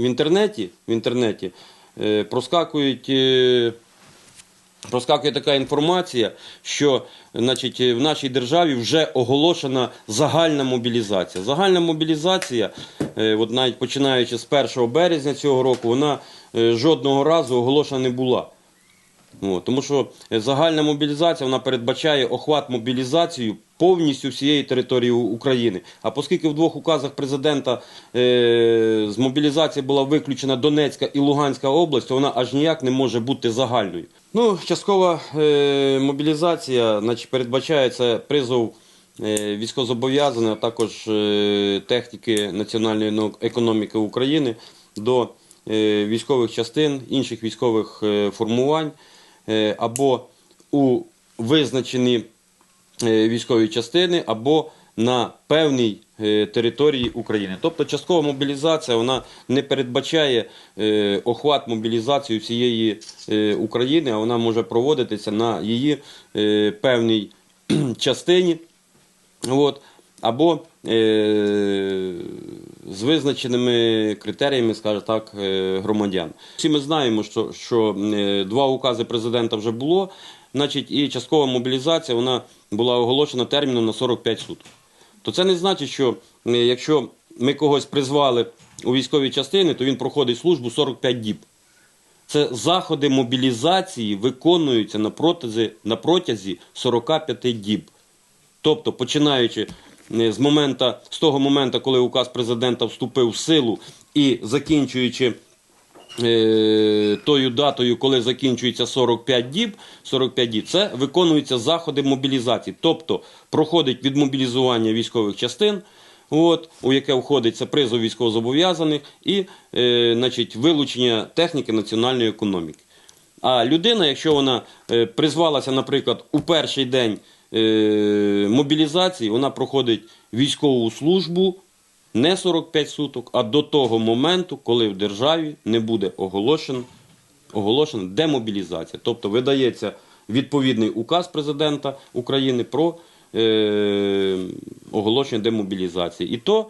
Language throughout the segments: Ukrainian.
В інтернеті, в інтернеті е, проскакують, е, проскакує така інформація, що значить, в нашій державі вже оголошена загальна мобілізація. Загальна мобілізація, е, от навіть починаючи з 1 березня цього року, вона жодного разу оголошена не була. Тому що е, загальна мобілізація вона передбачає охват мобілізацію повністю всієї території України. А оскільки в двох указах президента е, з мобілізації була виключена Донецька і Луганська область, то вона аж ніяк не може бути загальною. Ну, часткова е, мобілізація, значить, передбачається призов військовозобов'язаних, а також техніки національної економіки України до військових частин, інших військових формувань або у визначені е, військові частини, або на певній е, території України. Тобто часткова мобілізація вона не передбачає е, охват мобілізації всієї е, України, а вона може проводитися на її е, певній частині. От, або е, з визначеними критеріями, скажімо так, е, громадян. Всі ми знаємо, що, що е, два укази президента вже було, значить, і часткова мобілізація вона була оголошена терміном на 45 суток. То це не значить, що якщо ми когось призвали у військові частини, то він проходить службу 45 діб. Це заходи мобілізації виконуються на протязі, на протязі 45 діб. Тобто, починаючи з, момента, з того моменту, коли указ президента вступив в силу, і закінчуючи е, тою датою, коли закінчується 45 діб, 45 діб, це виконуються заходи мобілізації. Тобто проходить відмобілізування військових частин, от, у яке входить це призов військовозобов'язаних і е, значить, вилучення техніки національної економіки. А людина, якщо вона е, призвалася, наприклад, у перший день е, мобілізації, вона проходить військову службу не 45 суток, а до того моменту, коли в державі не буде оголошена оголошена демобілізація. Тобто видається відповідний указ президента України про е, оголошення демобілізації. І то е,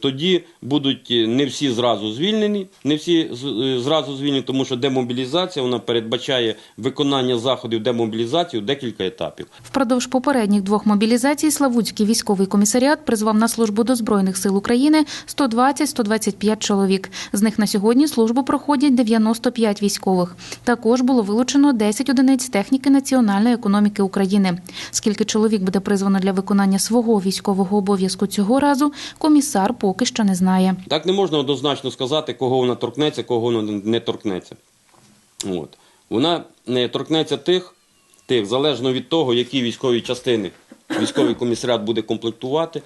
тоді будуть не всі зразу звільнені, не всі е, зразу звільнені, тому що демобілізація вона передбачає виконання заходів демобілізації в декілька етапів. Впродовж попередніх двох мобілізацій Славутський військовий комісаріат призвав на службу до Збройних сил України 120-125 чоловік. З них на сьогодні службу проходять 95 військових. Також було вилучено 10 одиниць техніки національної економіки України. Скільки чоловік буде призвано для виконання свого військового обов'язку цього разу, комісар поки що не знає. Так не можна однозначно сказати, кого вона торкнеться, кого вона не торкнеться. От. Вона не торкнеться тих, тих, залежно від того, які військові частини військовий комісаріат буде комплектувати,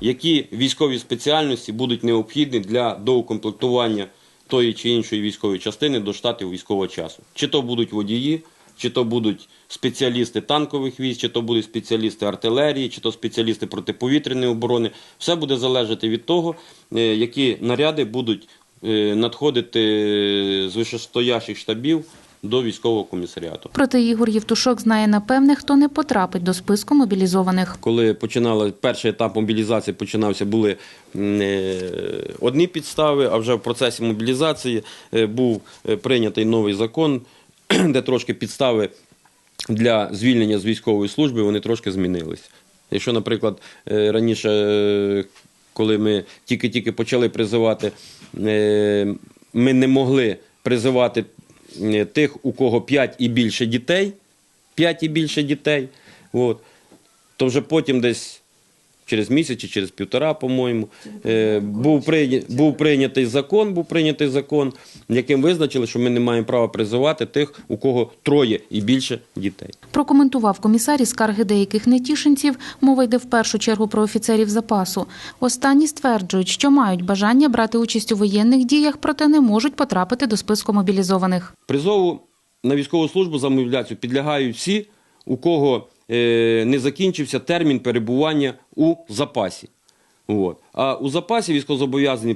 які військові спеціальності будуть необхідні для доукомплектування тої чи іншої військової частини до штатів військового часу. Чи то будуть водії, чи то будуть спеціалісти танкових військ, чи то будуть спеціалісти артилерії, чи то спеціалісти протиповітряної оборони. Все буде залежати від того, е, які наряди будуть е, надходити з вищестоящих штабів до військового комісаріату. Проте Ігор Євтушок знає напевне, хто не потрапить до списку мобілізованих. Коли починали перший етап мобілізації, починався були е, одні підстави, а вже в процесі мобілізації е, був е, прийнятий новий закон, де трошки підстави для звільнення з військової служби вони трошки змінились. Якщо, наприклад, е, раніше, е, коли ми тільки-тільки почали призивати, е, ми не могли призивати тих, у кого 5 і більше дітей, 5 і більше дітей, от, то вже потім десь через місяць чи через півтора, по-моєму, е, був, прийня- був прийнятий закон, був прийнятий закон, яким визначили, що ми не маємо права призивати тих, у кого троє і більше дітей. Прокоментував комісар і скарги деяких нетішинців. Мова йде в першу чергу про офіцерів запасу. Останні стверджують, що мають бажання брати участь у воєнних діях, проте не можуть потрапити до списку мобілізованих. Призову на військову службу за мобіляцію підлягають всі, у кого не закінчився термін перебування у запасі. От. А у запасі військовозобов'язані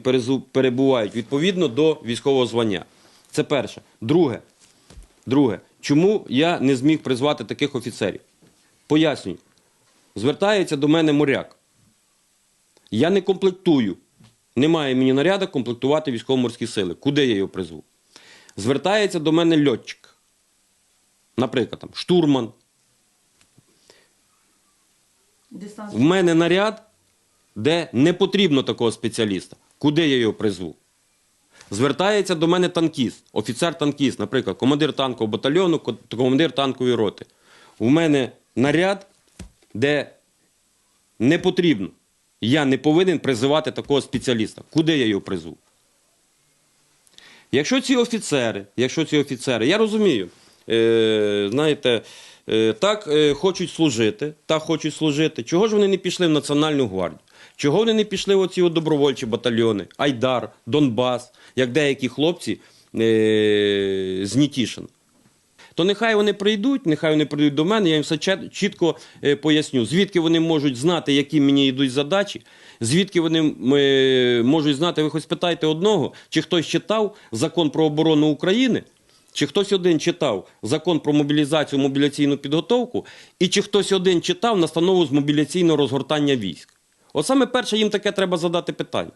перебувають відповідно до військового звання. Це перше. Друге, друге, чому я не зміг призвати таких офіцерів? Пояснюю. Звертається до мене моряк. Я не комплектую немає мені наряду комплектувати військово-морські сили. Куди я його призву? Звертається до мене льотчик. Наприклад, там, штурман. В мене наряд, де не потрібно такого спеціаліста. Куди я його призву? Звертається до мене танкіст, офіцер-танкіст, наприклад, командир танкового батальйону, командир танкової роти. У мене наряд, де не потрібно. Я не повинен призивати такого спеціаліста. Куди я його призву? Якщо ці офіцери, якщо ці офіцери, я розумію, е, знаєте, так е, хочуть служити, так хочуть служити. Чого ж вони не пішли в Національну гвардію? Чого вони не пішли в оці добровольчі батальйони? Айдар, Донбас, як деякі хлопці е, з Нітішин. То нехай вони прийдуть, нехай вони прийдуть до мене, я їм все чітко е, поясню, звідки вони можуть знати, які мені йдуть задачі, звідки вони е, можуть знати, ви хоч спитайте одного, чи хтось читав закон про оборону України, чи хтось один читав закон про мобілізацію, мобіляційну підготовку, і чи хтось один читав настанову з мобіляційного розгортання військ. От саме перше їм таке треба задати питання.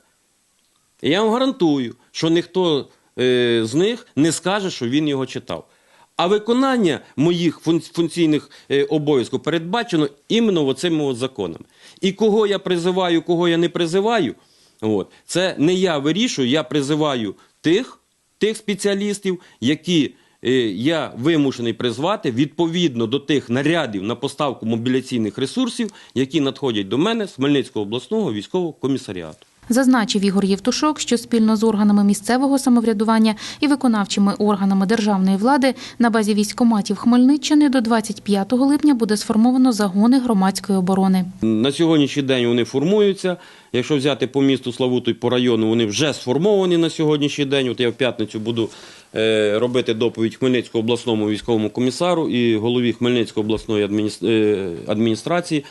І я вам гарантую, що ніхто е, з них не скаже, що він його читав. А виконання моїх фун- функційних е, обов'язків передбачено іменно оцими от законами. І кого я призиваю, кого я не призиваю, от, це не я вирішую, я призиваю тих, тих спеціалістів, які е, я вимушений призвати відповідно до тих нарядів на поставку мобіляційних ресурсів, які надходять до мене з Хмельницького обласного військового комісаріату. Зазначив Ігор Євтушок, що спільно з органами місцевого самоврядування і виконавчими органами державної влади на базі військоматів Хмельниччини до 25 липня буде сформовано загони громадської оборони. На сьогоднішній день вони формуються. Якщо взяти по місту Славуту і по району, вони вже сформовані на сьогоднішній день. От я в п'ятницю буду е, робити доповідь Хмельницького обласному військовому комісару і голові Хмельницької обласної е, адміністрації.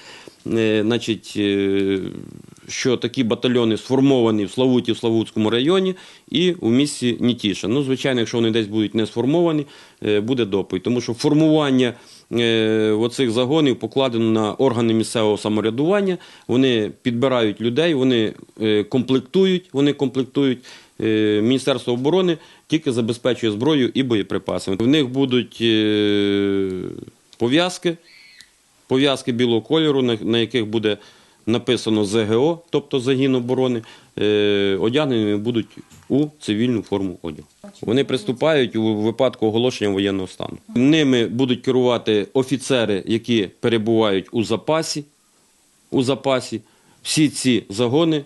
Е, значить, що такі батальйони сформовані в Славуті, в Славутському районі і у місті Нітіша. Ну, звичайно, якщо вони десь будуть не сформовані, е, буде доповідь. Тому що формування е, оцих загонів покладено на органи місцевого самоврядування. Вони підбирають людей, вони е, комплектують, вони комплектують. Міністерство оборони тільки забезпечує зброю і боєприпасами. В них будуть пов'язки, пов'язки білого кольору, на яких буде написано ЗГО, тобто загін оборони, е, одягнені будуть у цивільну форму одягу. Вони приступають у випадку оголошення воєнного стану. Ними будуть керувати офіцери, які перебувають у запасі. У запасі. Всі ці загони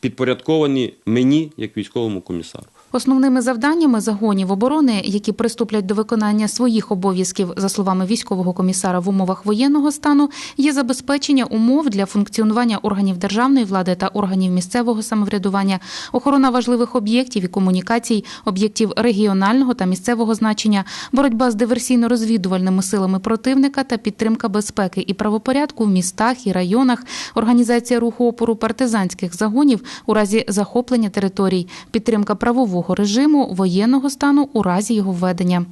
підпорядковані мені як військовому комісару. Основними завданнями загонів оборони, які приступлять до виконання своїх обов'язків, за словами військового комісара в умовах воєнного стану, є забезпечення умов для функціонування органів державної влади та органів місцевого самоврядування, охорона важливих об'єктів і комунікацій, об'єктів регіонального та місцевого значення, боротьба з диверсійно-розвідувальними силами противника та підтримка безпеки і правопорядку в містах і районах, організація руху опору партизанських загонів у разі захоплення територій, підтримка правового режиму воєнного стану у разі його введення.